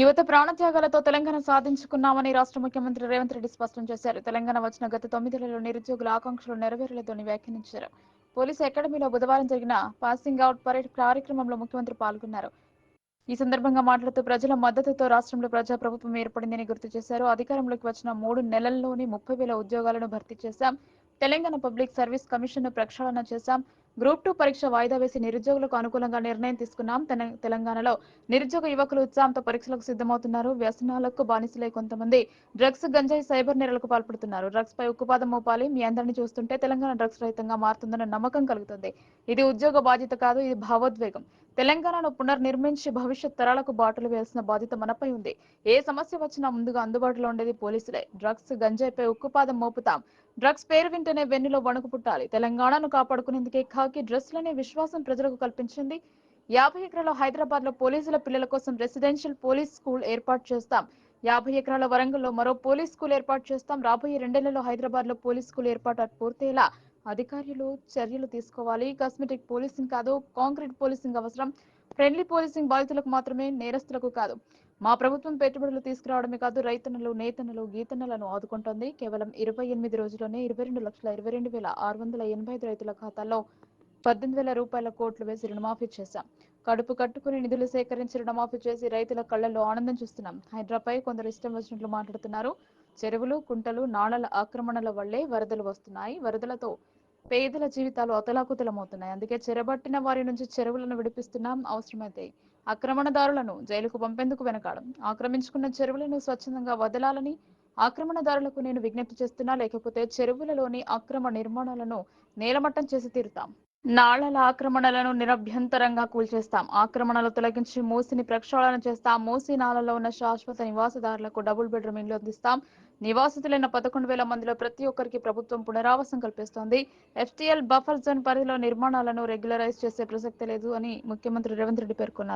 యువత ప్రాణత్యాగాలతో తెలంగాణ సాధించుకున్నామని రాష్ట్ర ముఖ్యమంత్రి రేవంత్ రెడ్డి స్పష్టం చేశారు. తెలంగాణ వచ్చిన గత తొమ్మిదేళ్ళలో నిరుద్యోగుల ఆకాంక్షలు నెరవేరలేదని వ్యాఖ్యానించారు. పోలీసు అకాడమీలో బుధవారం జరిగిన పాసింగ్ అవుట్ పరేడ్ కార్యక్రమంలో ముఖ్యమంత్రి పాల్గొన్నారు. ఈ సందర్భంగా మాట్లాడుతూ ప్రజల మద్దతుతో రాష్ట్రంలో ప్రజా ప్రభుత్వం ఏర్పడిందని గుర్తు చేశారు. అధికారంలోకి వచ్చిన మూడు నెలల్లోనే ముప్పై వేల ఉద్యోగాలను భర్తీ చేశాం. తెలంగాణ పబ్లిక్ సర్వీస్ కమిషన్ ప్రక్షాళన చేశాం. గ్రూప్ టూ పరీక్ష వాయిదా వేసి నిరుద్యోగులకు అనుకూలంగా నిర్ణయం తీసుకున్నాం. తెలంగాణలో నిరుద్యోగ యువకులు ఉత్సాహంతో పరీక్షలకు సిద్ధమవుతున్నారు. వ్యసనాలకు బానిసలై కొంతమంది డ్రగ్స్ గంజాయి సైబర్ నేరాలకు పాల్పడుతున్నారు. డ్రగ్స్ పై ఉక్కుపాదం మోపాలి. మీ అందరిని చూస్తుంటే తెలంగాణ డ్రగ్స్ రహితంగా మారుతుందన్న నమ్మకం కలుగుతుంది. ఇది ఉద్యోగ బాధ్యత కాదు ఇది భావోద్వేగం. తెలంగాణను పునర్నిర్మించి భవిష్యత్ తరాలకు బాటలు వేయాల్సిన బాధ్యత మనపై ఉంది. ఏ సమస్య వచ్చినా ముందుగా అందుబాటులో ఉండేది పోలీసులే. డ్రగ్స్ గంజాయిపై ఉక్కుపాదం మోపుతాం. డ్రగ్స్ పేరు వింటేనే వెన్నులో వణుకు పుట్టాలి. తెలంగాణను కాపాడుకునేందుకే ఖాకి అనే విశ్వాసం ప్రజలకు కల్పించింది. యాభై ఎకరాల హైదరాబాద్లో పోలీసుల పిల్లల కోసం రెసిడెన్షియల్ పోలీస్ స్కూల్ ఏర్పాటు చేస్తాం. యాభై ఎకరాల వరంగల్లో మరో పోలీస్ స్కూల్ ఏర్పాటు చేస్తాం. రాబోయే రెండేళ్ళలో హైదరాబాద్లో పోలీస్ స్కూల్ ఏర్పాటు పూర్తయ్యేలా అధికారులు చర్యలు తీసుకోవాలి. కాస్మెటిక్ పోలీసింగ్ కాదు కాంక్రీట్ పోలీసింగ్ అవసరం. ఫ్రెండ్లీ పోలీసింగ్ బాధితులకు మాత్రమే నేరస్తులకు కాదు. మా ప్రభుత్వం పెట్టుబడులు తీసుకురావడమే కాదు రైతన్నలు నేతన్నలు గీతన్నలను ఆదుకుంటోంది. కేవలం ఇరవై ఎనిమిది రోజుల్లోనే ఇరవై రెండు లక్షల ఇరవై రెండు వేల ఆరు వందల ఎనభై ఐదు రైతుల ఖాతాల్లో పద్దెనిమిది వేల రూపాయల కోట్లు వేసి రుణమాఫీ చేశాం. కడుపు కట్టుకుని నిధులు సేకరించి రుణమాఫీ చేసి రైతుల కళ్ళలో ఆనందం చూస్తున్నాం. హైడ్రాపై కొందరు ఇష్టం వచ్చినట్లు మాట్లాడుతున్నారు. చెరువులు కుంటలు నాళల ఆక్రమణల వల్లే వరదలు వస్తున్నాయి. వరదలతో పేదల జీవితాలు అతలాకుతలమవుతున్నాయి. అందుకే చెరబట్టిన వారి నుంచి చెరువులను విడిపిస్తున్నాం. అవసరమైతే ఆక్రమణదారులను జైలుకు పంపేందుకు వెనకాడం. ఆక్రమించుకున్న చెరువులను స్వచ్ఛందంగా వదలాలని ఆక్రమణదారులకు నేను విజ్ఞప్తి చేస్తున్నా. లేకపోతే చెరువులలోని అక్రమ నిర్మాణాలను నేలమట్టం చేసి తీరుతాం. నాళాల ఆక్రమణలను నిరభ్యంతరంగా కూల్చేస్తాం. ఆక్రమణలు తొలగించి మూసిని ప్రక్షాళన చేస్తాం. మూసి నాలలో ఉన్న శాశ్వత నివాసదారులకు డబుల్ బెడ్రూమ్ ఇల్లు అందిస్తాం. నివాసితులైన పదకొండు వేల మందిలో ప్రతి ఒక్కరికి ప్రభుత్వం పునరావాసం కల్పిస్తోంది. ఎఫ్టీఎల్ బఫర్ జోన్ పరిధిలో నిర్మాణాలను రెగ్యులరైజ్ చేసే ప్రసక్తి లేదు అని ముఖ్యమంత్రి రేవంత్ రెడ్డి పేర్కొన్నారు.